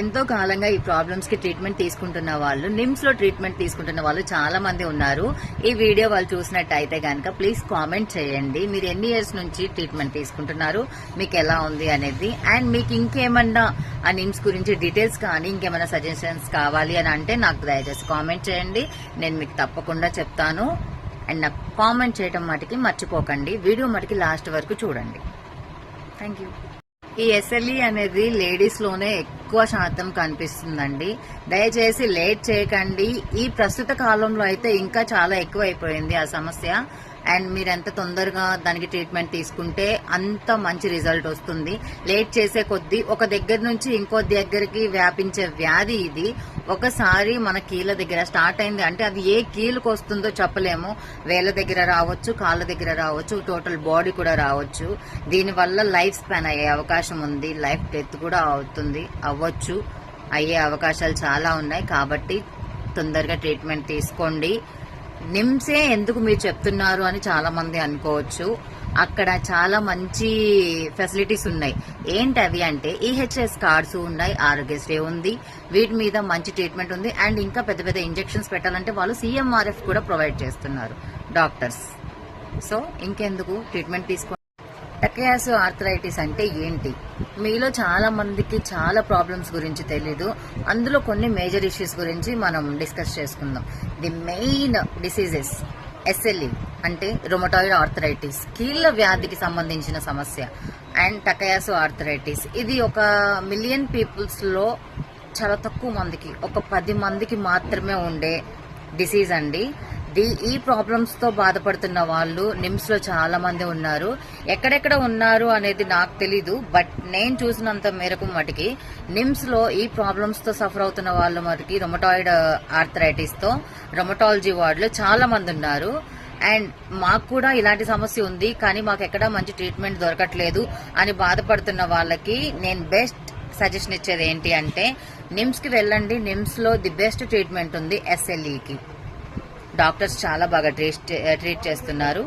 ఎంతో కాలంగా ఈ ప్రాబ్లమ్స్కి ట్రీట్మెంట్ తీసుకుంటున్న వాళ్ళు నిమ్స్లో ట్రీట్మెంట్ తీసుకుంటున్న వాళ్ళు చాలా మంది ఉన్నారు. ఈ వీడియో వాళ్ళు చూసినట్టయితే కనుక ప్లీజ్ కామెంట్ చేయండి. మీరు ఎన్ని ఇయర్స్ నుంచి ట్రీట్మెంట్ తీసుకుంటున్నారు? మీకు ఎలా ఉంది అనేది. అండ్ మీకు ఇంకేమన్నా ఆ నిమ్స్ గురించి డీటెయిల్స్ కానీ ఇంకేమైనా సజెషన్స్ కావాలి అని అంటే నాకు దయచేసి కామెంట్ చేయండి. నేను మీకు తప్పకుండా చెప్తాను. అండ్ నాకు కామెంట్ చేయడం మటుకి మర్చిపోకండి. వీడియో మటుకి లాస్ట్ వరకు చూడండి. థ్యాంక్ యూ ఈ ఎస్ఎల్ఈ అనేది లేడీస్లోనే ఎక్కువ శాతం కనిపిస్తుందండి. దయచేసి లేట్ చేయకండి. ఈ ప్రస్తుత కాలంలో అయితే ఇంకా చాలా ఎక్కువ అయిపోయింది ఆ సమస్య. అండ్ మీరు ఎంత తొందరగా దానికి ట్రీట్మెంట్ తీసుకుంటే అంత మంచి రిజల్ట్ వస్తుంది. లేట్ చేసే కొద్దీ ఒక దగ్గర నుంచి ఇంకో దగ్గరికి వ్యాపించే వ్యాధి ఇది. ఒకసారి మన కీళ్ళ దగ్గర స్టార్ట్ అయింది అంటే అది ఏ కీలుకు వస్తుందో చెప్పలేము. వేళ్ళ దగ్గర రావచ్చు కాళ్ళ దగ్గర రావచ్చు టోటల్ బాడీ కూడా రావచ్చు. దీనివల్ల లైఫ్ స్పాన్ అయ్యే అవకాశం ఉంది. లైఫ్ డెత్ కూడా అవుతుంది. అవ్వచ్చు. అయ్యే అవకాశాలు చాలా ఉన్నాయి. కాబట్టి తొందరగా ట్రీట్మెంట్ తీసుకోండి. నిమ్సే ఎందుకు మీరు చెప్తున్నారు అని చాలా మంది అనుకోవచ్చు. అక్కడ చాలా మంచి ఫెసిలిటీస్ ఉన్నాయి. ఏంటి అవి అంటే ఈహెచ్ఎస్ కార్డ్స్ ఉన్నాయి ఆరోగ్యశ్రీ ఉంది వీటి మీద మంచి ట్రీట్మెంట్ ఉంది అండ్ ఇంకా పెద్ద పెద్ద ఇంజెక్షన్స్ పెట్టాలంటే వాళ్ళు సీఎంఆర్ఎఫ్ కూడా ప్రొవైడ్ చేస్తున్నారు. డాక్టర్స్. సో ఇంకెందుకు? ట్రీట్మెంట్ తీసుకో టకయాసి ఆర్థరైటిస్ అంటే ఏంటి? మీలో చాలా మందికి చాలా ప్రాబ్లమ్స్ గురించి తెలీదు. అందులో కొన్ని మేజర్ ఇష్యూస్ గురించి మనం డిస్కస్ చేసుకుందాం. ది మెయిన్ డిసీజెస్ ఎస్ఎల్ఈ అంటే రొమటాయిడ్ ఆర్థరైటిస్ కీళ్ళ వ్యాధికి సంబంధించిన సమస్య అండ్ టకయాసు ఆర్థరైటిస్. ఇది ఒక మిలియన్ పీపుల్స్లో చాలా తక్కువ మందికి ఒక పది మందికి మాత్రమే ఉండే డిసీజ్ అండి. ఈ ప్రాబ్లమ్స్తో బాధపడుతున్న వాళ్ళు నిమ్స్లో చాలామంది చాలా మంది ఉన్నారు. ఎక్కడెక్కడ ఉన్నారు అనేది నాకు తెలీదు బట్ నేను చూసినంత మేరకు మటుకి నిమ్స్లో ఈ ప్రాబ్లమ్స్తో సఫర్ అవుతున్న వాళ్ళు మటుకి రొమటాయిడ్ ఆర్థరైటిస్తో రొమటాలజీ వార్డులో చాలా మంది ఉన్నారు. అండ్ మాకు కూడా ఇలాంటి సమస్య ఉంది కానీ మాకు ఎక్కడా మంచి ట్రీట్మెంట్ దొరకట్లేదు అని బాధపడుతున్న వాళ్ళకి నేను బెస్ట్ సజెషన్ ఇచ్చేది ఏంటి అంటే నిమ్స్కి వెళ్ళండి. నిమ్స్లో ది బెస్ట్ ట్రీట్మెంట్ ఉంది ఎస్ఎల్ఈకి డాక్టర్స్ చాలా బాగా ట్రీట్ ట్రీట్ చేస్తున్నారు.